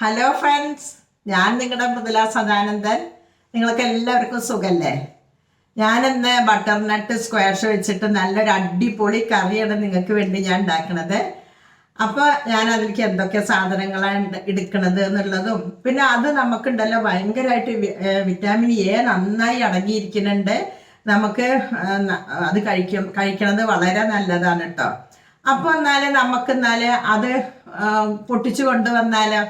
Hello friends ഞാൻ നിങ്ങളുടെ മൃദുല സദാനന്ദൻ. നിങ്ങൾക്ക് എല്ലാവർക്കും സുഖല്ലേ? ഞാനിന്ന് ബട്ടർ നട്ട് സ്ക്വാഷ് വെച്ചിട്ട് നല്ലൊരു അടിപൊളി കറിയാണ് നിങ്ങൾക്ക് വേണ്ടി ഞാൻ ഉണ്ടാക്കണത്. അപ്പോൾ ഞാൻ അതിലേക്ക് എന്തൊക്കെ സാധനങ്ങളാണ് എടുക്കണത് എന്നുള്ളതും പിന്നെ അത് നമുക്കുണ്ടല്ലോ ഭയങ്കരമായിട്ട് വിറ്റാമിൻ എ നന്നായി അടങ്ങിയിരിക്കുന്നുണ്ട്. നമുക്ക് അത് കഴിക്കും കഴിക്കണത് വളരെ നല്ലതാണ് കേട്ടോ. അപ്പോൾ എന്നാൽ നമുക്ക് എന്നാൽ അത് പൊട്ടിച്ചു കൊണ്ടുവന്നാലോ?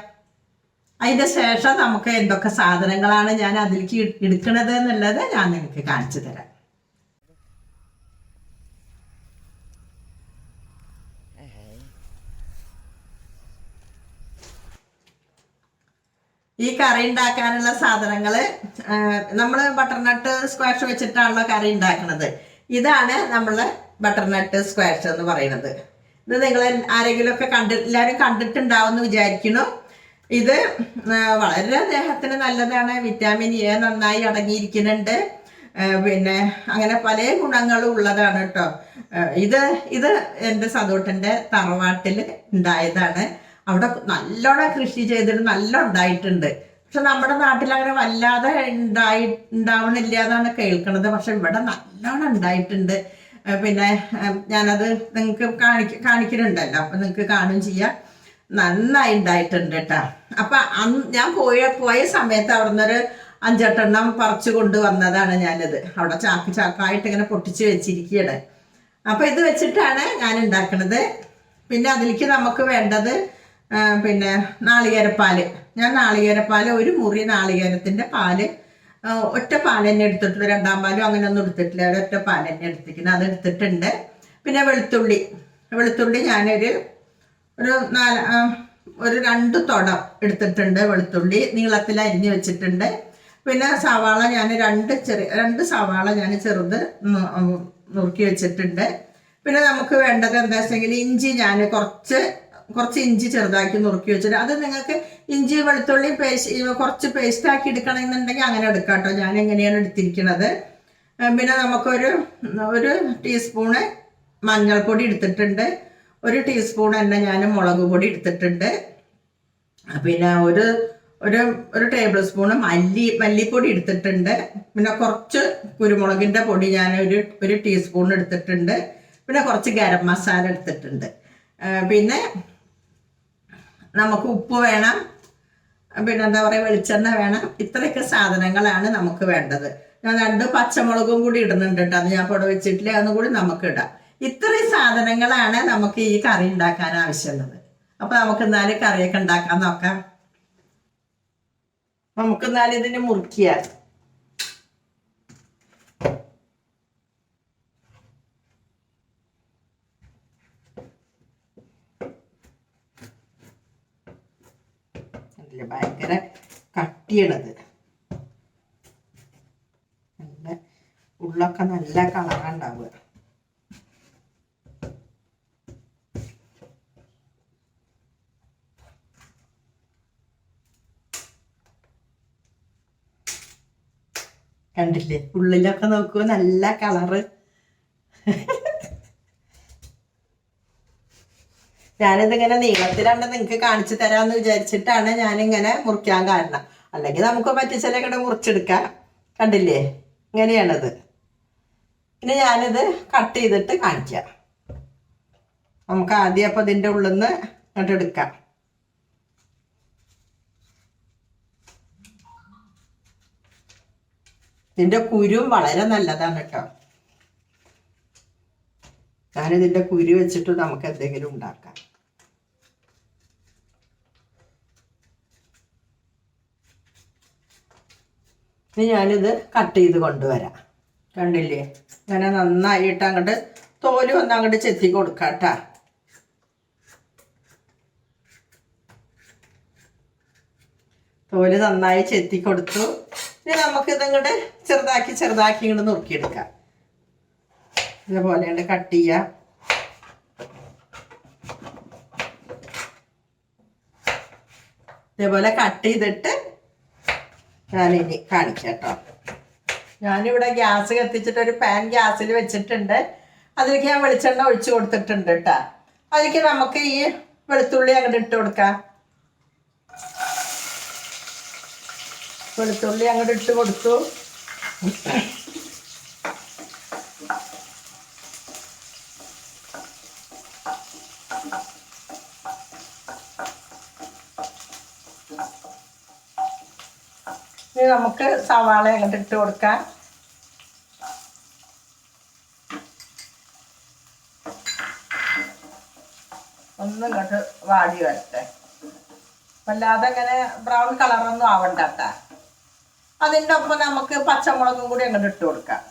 അതിന്റെ ശേഷം നമുക്ക് എന്തൊക്കെ സാധനങ്ങളാണ് ഞാൻ അതിലേക്ക് എടുക്കണത് എന്നുള്ളത് ഞാൻ നിങ്ങൾക്ക് കാണിച്ചു തരാം. ഈ കറി ഉണ്ടാക്കാനുള്ള സാധനങ്ങൾ നമ്മൾ ബട്ടർനട്ട് സ്ക്വാഷ് വെച്ചിട്ടാണല്ലോ കറി ഉണ്ടാക്കുന്നത് ഇതാണ് നമ്മൾ ബട്ടർനട്ട് സ്ക്വാഷ് എന്ന് പറയുന്നത്. ഇത് നിങ്ങൾ ആരെങ്കിലുമൊക്കെ കണ്ടി എല്ലാവരും കണ്ടിട്ടുണ്ടാവും എന്ന് വിചാരിക്കുന്നു. ഇത് വളരെ ദേഹത്തിന് നല്ലതാണ്. വിറ്റാമിൻ എ നന്നായി അടങ്ങിയിരിക്കുന്നുണ്ട്. പിന്നെ അങ്ങനെ പല ഗുണങ്ങളും ഉള്ളതാണ് കേട്ടോ ഇത് ഇത് എന്റെ സന്തോട്ടന്റെ തറവാട്ടിൽ ഉണ്ടായതാണ്. അവിടെ നല്ലോണം കൃഷി ചെയ്തിട്ട് നല്ല ഉണ്ടായിട്ടുണ്ട്. പക്ഷെ നമ്മുടെ നാട്ടിൽ അങ്ങനെ വല്ലാതെ ഉണ്ടായി ഉണ്ടാവണില്ല എന്നാണ് കേൾക്കുന്നത് പക്ഷെ ഇവിടെ നല്ലോണം ഉണ്ടായിട്ടുണ്ട്. പിന്നെ ഞാനത് നിങ്ങൾക്ക് കാണിക്ക കാണിക്കുന്നുണ്ടല്ലോ അപ്പം നിങ്ങൾക്ക് കാണുകയും ചെയ്യാം. നന്നായി ഉണ്ടായിട്ടുണ്ട് കേട്ടോ അപ്പം അന്ന് ഞാൻ പോയ പോയ സമയത്ത് അവിടുന്ന് ഒരു അഞ്ചെട്ടെണ്ണം പറിച്ചു കൊണ്ടുവന്നതാണ് ഞാനിത്. അവിടെ ചാക്ക് ചാക്കായിട്ട് ഇങ്ങനെ പൊട്ടിച്ച് വെച്ചിരിക്കുകയാണ് അപ്പോൾ ഇത് വെച്ചിട്ടാണ് ഞാൻ ഉണ്ടാക്കണത് പിന്നെ അതിലേക്ക് നമുക്ക് വേണ്ടത് പിന്നെ നാളികേരപ്പാൽ. ഞാൻ നാളികേരപ്പാൽ ഒരു മുറി നാളികേരത്തിന്റെ പാൽ ഒറ്റ പാൽ തന്നെ എടുത്തിട്ടുള്ളൂ രണ്ടാം പാലും അങ്ങനെ ഒന്നും എടുത്തിട്ടില്ല. ഒറ്റ പാൽ തന്നെ എടുത്തിരിക്കുന്നത്. അത് എടുത്തിട്ടുണ്ട്. പിന്നെ വെളുത്തുള്ളി. വെളുത്തുള്ളി ഞാനൊരു ഒരു നാല് ഒരു രണ്ട് തുടം എടുത്തിട്ടുണ്ട് വെളുത്തുള്ളി നീളത്തിൽ അരിഞ്ഞ് വെച്ചിട്ടുണ്ട്. പിന്നെ സവാള ഞാൻ രണ്ട് ചെറിയ രണ്ട് സവാള ഞാൻ ചെറുത് നുറുക്കി വെച്ചിട്ടുണ്ട്. പിന്നെ നമുക്ക് വേണ്ടത് എന്താ വെച്ചെങ്കിൽ ഇഞ്ചി ഞാൻ കുറച്ച് കുറച്ച് ഇഞ്ചി ചെറുതാക്കി നുറുക്കി വെച്ചിട്ട് അത് നിങ്ങൾക്ക് ഇഞ്ചി വെളുത്തുള്ളി പേസ്റ്റ് കുറച്ച് പേസ്റ്റ് ആക്കി എടുക്കണമെന്നുണ്ടെങ്കിൽ അങ്ങനെ എടുക്കാം ഞാൻ എങ്ങനെയാണ് എടുത്തിരിക്കുന്നത് പിന്നെ നമുക്കൊരു ഒരു ടീസ്പൂണ് മഞ്ഞൾപ്പൊടി എടുത്തിട്ടുണ്ട്. ഒരു ടീസ്പൂൺ തന്നെ ഞാൻ മുളക് പൊടി എടുത്തിട്ടുണ്ട്. പിന്നെ ഒരു ഒരു ഒരു ടേബിൾ സ്പൂൺ മല്ലി മല്ലിപ്പൊടി എടുത്തിട്ടുണ്ട്. പിന്നെ കുറച്ച് കുരുമുളകിന്റെ പൊടി ഞാൻ ഒരു ഒരു ടീസ്പൂൺ എടുത്തിട്ടുണ്ട്. പിന്നെ കുറച്ച് ഗരം മസാല എടുത്തിട്ടുണ്ട്. പിന്നെ നമുക്ക് ഉപ്പ് വേണം. പിന്നെ എന്താ പറയുക വെളിച്ചെണ്ണ വേണം. ഇത്രയൊക്കെ സാധനങ്ങളാണ് നമുക്ക് വേണ്ടത്. ഞാൻ രണ്ട് പച്ചമുളകും കൂടി ഇടുന്നുണ്ട് കേട്ടോ. അത് ഞാൻ പുട വെച്ചിട്ടില്ല. അതും കൂടി നമുക്ക് ഇടാം. ഇത്രയും സാധനങ്ങളാണ് നമുക്ക് ഈ കറി ഉണ്ടാക്കാൻ ആവശ്യമുള്ളത്. അപ്പൊ നമുക്ക് എന്നാലും കറിയൊക്കെ ഉണ്ടാക്കാൻ നോക്കാം. നമുക്ക് എന്നാലും ഇതിന് മുറിക്കുക ഭയങ്കര കട്ടിയാണത്. നല്ല ഉള്ളൊക്കെ നല്ല കളറുണ്ടാവുക കണ്ടില്ലേ? ഉള്ളിലൊക്കെ നോക്കൂ നല്ല കളറ്. ഞാനിതിങ്ങനെ നീളത്തിലാണ് നിങ്ങൾക്ക് കാണിച്ചു തരാമെന്ന് വിചാരിച്ചിട്ടാണ് ഞാനിങ്ങനെ മുറിക്കാൻ കാരണം. അല്ലെങ്കിൽ നമുക്ക് കൂടെ മുറിച്ചെടുക്കാം. കണ്ടില്ലേ? ഇങ്ങനെയാണത്. ഇനി ഞാനിത് കട്ട് ചെയ്തിട്ട് കാണിക്കാം. നമുക്ക് ആദ്യം അപ്പോൾ ഇതിന്റെ ഉള്ളിൽ നിന്ന് ഇങ്ങോട്ട് എടുക്കാം. ഇതിന്റെ കുരുവും വളരെ നല്ലതാണ് കേട്ടോ. ഞാനിതിന്റെ കുരു വെച്ചിട്ട് നമുക്ക് എന്തെങ്കിലും ഉണ്ടാക്കാം. ഇനി ഞാനിത് കട്ട് ചെയ്ത് കൊണ്ടുവരാം. കണ്ടില്ലേ? ഞാൻ നന്നായിട്ട് അങ്ങോട്ട് തോൽ ഒന്ന് അങ്ങോട്ട് ചെത്തി കൊടുക്കാം തോൽ നന്നായി ചെത്തി കൊടുത്തു. ഇനി നമുക്ക് ഇതങ്ങോട്ട് ചെറുതാക്കി ചെറുതാക്കി ഇങ്ങോട്ട് നുറുക്കിയെടുക്കാം. ഇതേപോലെ കട്ട് ചെയ്യാം. ഇതേപോലെ കട്ട് ചെയ്തിട്ട് ഞാനിനി കാണിക്കാം കേട്ടോ. ഞാനിവിടെ ഗ്യാസ് കത്തിച്ചിട്ട് ഒരു പാൻ ഗ്യാസിൽ വെച്ചിട്ടുണ്ട്. അതിലേക്ക് ഞാൻ വെളിച്ചെണ്ണ ഒഴിച്ചു കൊടുത്തിട്ടുണ്ട് കേട്ടോ. അതിലേക്ക് നമുക്ക് ഈ വെളുത്തുള്ളി അങ്ങോട്ട് ഇട്ട് കൊടുക്കാം. വെളുത്തുള്ളി അങ്ങോട്ട് ഇട്ട് കൊടുത്തു. ഇനി നമുക്ക് സവാള അങ്ങോട്ട് ഇട്ട് കൊടുക്കാം. ഒന്ന് ഇങ്ങോട്ട് വാടി വരട്ടെ. വല്ലാതെ അങ്ങനെ ബ്രൗൺ കളറൊന്നും ആവണ്ട കേട്ടാ അതിന്റെ ഒപ്പം നമുക്ക് പച്ചമുളകും കൂടി അങ്ങോട്ട് ഇട്ട് കൊടുക്കാം.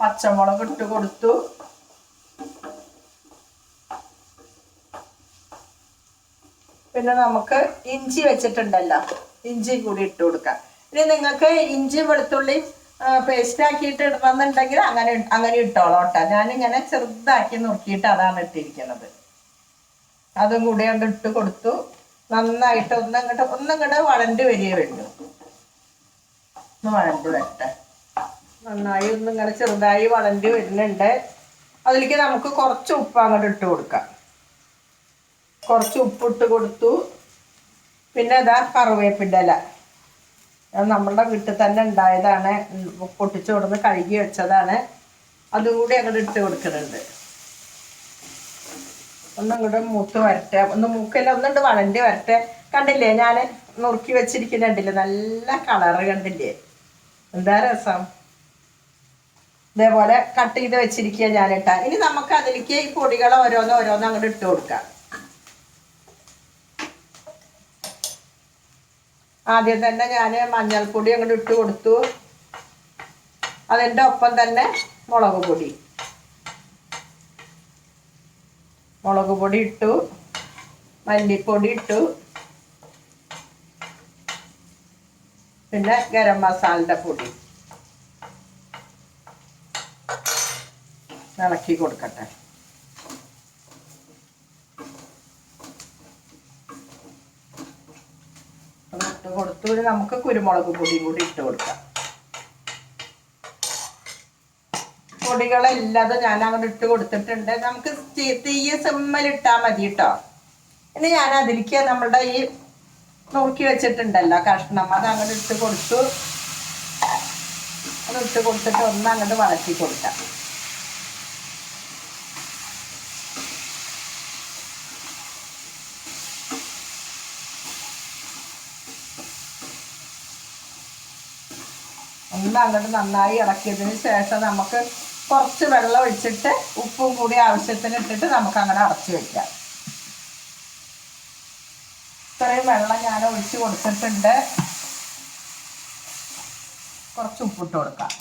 പച്ചമുളക് ഇട്ട് കൊടുത്തു. പിന്നെ നമുക്ക് ഇഞ്ചി വെച്ചിട്ടുണ്ടല്ലോ ഇഞ്ചി കൂടി ഇട്ട് കൊടുക്കാം. ഇനി നിങ്ങൾക്ക് ഇഞ്ചി വെളുത്തുള്ളി പേസ്റ്റ് ആക്കിയിട്ട് ഇടണമെന്നുണ്ടെങ്കിൽ അങ്ങനെ അങ്ങനെ ഇട്ടോളാം കേട്ടോ. ഞാനിങ്ങനെ ചെറുതാക്കി നോക്കിയിട്ട് അതാണ് ഇട്ടിരിക്കുന്നത്. അതും കൂടി അങ്ങ് ഇട്ട് കൊടുത്തു. നന്നായിട്ട് ഒന്നങ്ങോട്ട് ഒന്നങ്ങോട്ട് വഴണ്ട് വരികയേ വേണ്ടു ഒന്ന് വഴണ്ട് വരട്ടെ. നന്നായി ഒന്നിങ്ങനെ ചെറുതായി വളണ്ടി വരുന്നുണ്ട്. അതിലേക്ക് നമുക്ക് കുറച്ച് ഉപ്പ് അങ്ങോട്ട് ഇട്ട് കൊടുക്കാം. കുറച്ച് ഉപ്പിട്ട് കൊടുത്തു. പിന്നെ ഇതാ കറുവേപ്പിന്റെ ഇല. നമ്മളുടെ വീട്ടിൽ തന്നെ ഉണ്ടായതാണ്. പൊട്ടിച്ചു കഴുകി വെച്ചതാണ്. അതും കൂടി അങ്ങോട്ട് ഇട്ട് കൊടുക്കുന്നുണ്ട് ഒന്നും ഇങ്ങോട്ട് മൂത്ത് വരട്ടെ. ഒന്ന് മൂക്കല്ല ഒന്നുണ്ട് വളണ്ടി വരട്ടെ. കണ്ടില്ലേ? ഞാൻ നുറുക്കി വെച്ചിരിക്കുന്നുണ്ടില്ലേ നല്ല കളറ് കണ്ടില്ലേ? എന്താ രസം? ഇതേപോലെ കട്ട് ചെയ്ത് വെച്ചിരിക്കുക ഞാനിട്ട. ഇനി നമുക്ക് അതിലേക്ക് ഈ പൊടികൾ ഓരോന്ന് ഓരോന്ന് അങ്ങോട്ട് ഇട്ട് കൊടുക്കാം. ആദ്യം തന്നെ ഞാൻ മഞ്ഞൾപ്പൊടി അങ്ങോട്ട് ഇട്ട് കൊടുത്തു. അതിന്റെ ഒപ്പം തന്നെ മുളക് പൊടി. മുളക് പൊടി ഇട്ടു. മല്ലിപ്പൊടി ഇട്ടു. പിന്നെ ഗരം മസാലയുടെ പൊടി. ഇളക്കി കൊടുക്കട്ടെ അത് ഇട്ട് കൊടുത്തു. നമുക്ക് കുരുമുളക് പൊടിയും കൂടി ഇട്ട് കൊടുക്കാം. പൊടികളല്ലാതെ ഞാൻ അങ്ങോട്ട് ഇട്ട് കൊടുത്തിട്ടുണ്ട്. നമുക്ക് തീയ സിമ്മലിട്ടാൽ മതി കേട്ടോ ഇനി ഞാൻ അതിലേക്ക് നമ്മുടെ ഈ നോക്കി വെച്ചിട്ടുണ്ടല്ലോ കഷ്ണം. അത് അങ്ങോട്ട് ഇട്ട് കൊടുത്തു. അത് ഇട്ട് കൊടുത്തിട്ട് ഒന്ന് അങ്ങോട്ട് വളർത്തി കൊടുക്കാം. ഒന്ന് അങ്ങോട്ട് നന്നായി ഇളക്കിയതിന് ശേഷം നമുക്ക് കുറച്ച് വെള്ളം ഒഴിച്ചിട്ട് ഉപ്പും കൂടി ആവശ്യത്തിന് ഇട്ടിട്ട് നമുക്ക് അങ്ങനെ അടച്ചു വെക്കാം. ഇത്രയും വെള്ളം ഞാൻ ഒഴിച്ച് കൊടുത്തിട്ടുണ്ട്. കുറച്ച് ഉപ്പിട്ട് കൊടുക്കാം.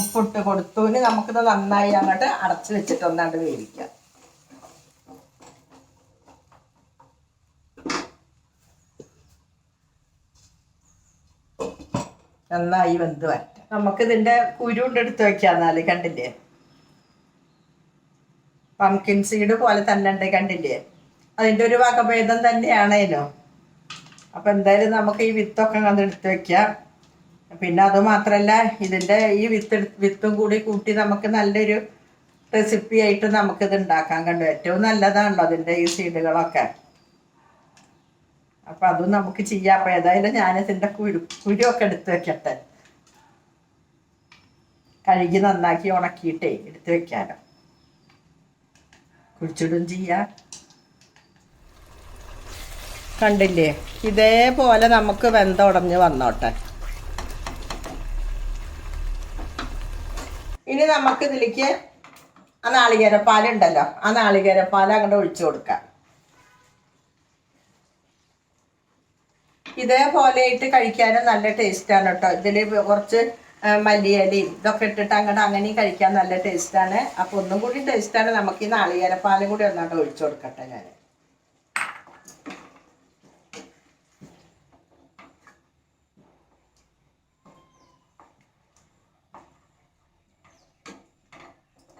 ഉപ്പിട്ട് കൊടുത്തു. ഇനി നമുക്കിത് നന്നായി അങ്ങോട്ട് അടച്ചു വെച്ചിട്ട് ഒന്നാണ്ട് വേവിക്കാം. നന്നായി വെന്ത് വരട്ടെ. നമുക്ക് ഇതിന്റെ കുരുണ്ട് എടുത്ത് വെക്കാം എന്നാൽ കണ്ടില്ലേ? പംകിൻ സീഡ് പോലെ തന്നെ ഉണ്ട് കണ്ടില്ലേ? അതിന്റെ ഒരു വകഭേദം തന്നെയാണേനോ അപ്പൊ എന്തായാലും നമുക്ക് ഈ വിത്തൊക്കെ അത് എടുത്ത് വെക്കാം. പിന്നെ അത് മാത്രല്ല ഇതിന്റെ ഈ വിത്ത് വിത്തും കൂടി കൂട്ടി നമുക്ക് നല്ലൊരു റെസിപ്പി ആയിട്ട് നമുക്കിത് ഉണ്ടാക്കാൻ കണ്ടു? ഏറ്റവും നല്ലതാണല്ലോ അതിന്റെ ഈ സീഡുകളൊക്കെ അപ്പൊ അതും നമുക്ക് ചെയ്യാം. അപ്പൊ ഏതായാലും ഞാൻ ഇതിന്റെ കുരു കുരുവൊക്കെ എടുത്ത് വെക്കട്ടെ. കഴുകി നന്നാക്കി ഉണക്കിയിട്ടേ എടുത്ത് വെക്കാനോ കുഴിച്ചിടും ചെയ്യാം. കണ്ടില്ലേ? ഇതേപോലെ നമുക്ക് വെന്തുടഞ്ഞ് വന്നോട്ടെ. ഇനി നമുക്ക് ഇതിലേക്ക് ആ നാളികേരപ്പാലുണ്ടല്ലോ. ആ നാളികേരപ്പാൽ അങ്ങോട്ട് ഒഴിച്ചു കൊടുക്കാം. ഇതേപോലെ ഇട്ട് കഴിക്കാനും നല്ല ടേസ്റ്റാണ് കേട്ടോ. ഇതിൽ കുറച്ച് മല്ലിയലയും ഇതൊക്കെ ഇട്ടിട്ട് അങ്ങോട്ട് അങ്ങനെയും കഴിക്കാൻ നല്ല ടേസ്റ്റാണ് അപ്പോൾ ഒന്നും കൂടി ടേസ്റ്റാണ് നമുക്ക് ഈ നാളികേരപ്പാലും കൂടി ഒന്നാണ്ട് ഒഴിച്ചു കൊടുക്കട്ടെ ഞാൻ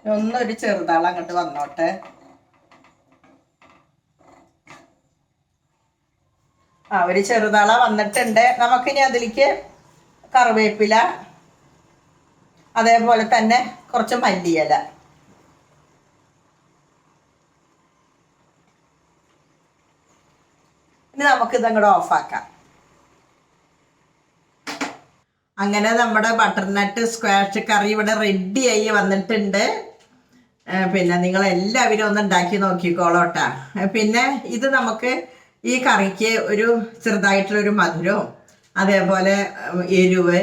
ഒന്നൊരു ചെറുതാൾ അങ്ങോട്ട് വന്നോട്ടെ. ആ ഒരു ചെറുതാള വന്നിട്ടുണ്ട്. നമുക്കിനി അതിലേക്ക് കറിവേപ്പില അതേപോലെ തന്നെ കുറച്ച് മല്ലിയില. ഇനി നമുക്കിത് അങ്ങോട്ട് ഓഫാക്കാം. അങ്ങനെ നമ്മുടെ ബട്ടർനട്ട് സ്ക്വാഷ് കറി ഇവിടെ റെഡി ആയി വന്നിട്ടുണ്ട്. പിന്നെ നിങ്ങൾ എല്ലാവരും ഒന്ന് ഉണ്ടാക്കി നോക്കിക്കോളോട്ടാ പിന്നെ ഇത് നമുക്ക് ഈ കറിക്ക് ഒരു ചെറുതായിട്ടുള്ള ഒരു മധുരവും അതേപോലെ എരിവ്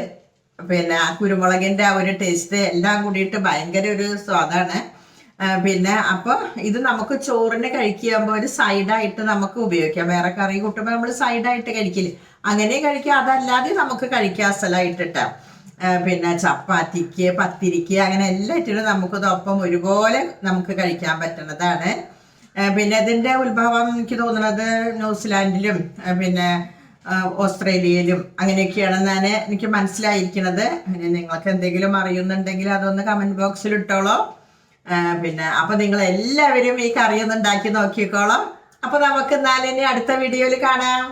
പിന്നെ ആ കുരുമുളകിന്റെ ആ ഒരു ടേസ്റ്റ് എല്ലാം കൂടിയിട്ട് ഭയങ്കര ഒരു സ്വാദാണ്. പിന്നെ അപ്പോൾ ഇത് നമുക്ക് ചോറിന് കഴിക്കുമ്പോൾ ഒരു സൈഡായിട്ട് നമുക്ക് ഉപയോഗിക്കാം. വേറെ കറി കൂട്ടുമ്പോൾ നമ്മൾ സൈഡായിട്ട് കഴിക്കില്ല? അങ്ങനെ കഴിക്കാം. അതല്ലാതെ നമുക്ക് കഴിക്കാം. അസലായിട്ടിട്ട്. പിന്നെ ചപ്പാത്തിക്ക് പത്തിരിക്ക് അങ്ങനെ എല്ലാറ്റിനും നമുക്കിതൊപ്പം ഒരുപോലെ നമുക്ക് കഴിക്കാൻ പറ്റുന്നതാണ്. പിന്നെ ഇതിന്റെ ഉത്ഭവം എനിക്ക് തോന്നുന്നത് ന്യൂസിലാൻഡിലും പിന്നെ ഓസ്ട്രേലിയയിലും അങ്ങനെയൊക്കെയാണെന്നാണ് എനിക്ക് മനസ്സിലായിരിക്കുന്നത് പിന്നെ നിങ്ങൾക്ക് എന്തെങ്കിലും അറിയുന്നുണ്ടെങ്കിൽ അതൊന്ന് കമന്റ് ബോക്സിൽ ഇട്ടോളോ. പിന്നെ അപ്പൊ നിങ്ങൾ എല്ലാവരും ഈ കറി ഉണ്ടാക്കി നോക്കിക്കോളാം. അപ്പൊ നമുക്ക് എന്നാലിനി അടുത്ത വീഡിയോയിൽ കാണാം.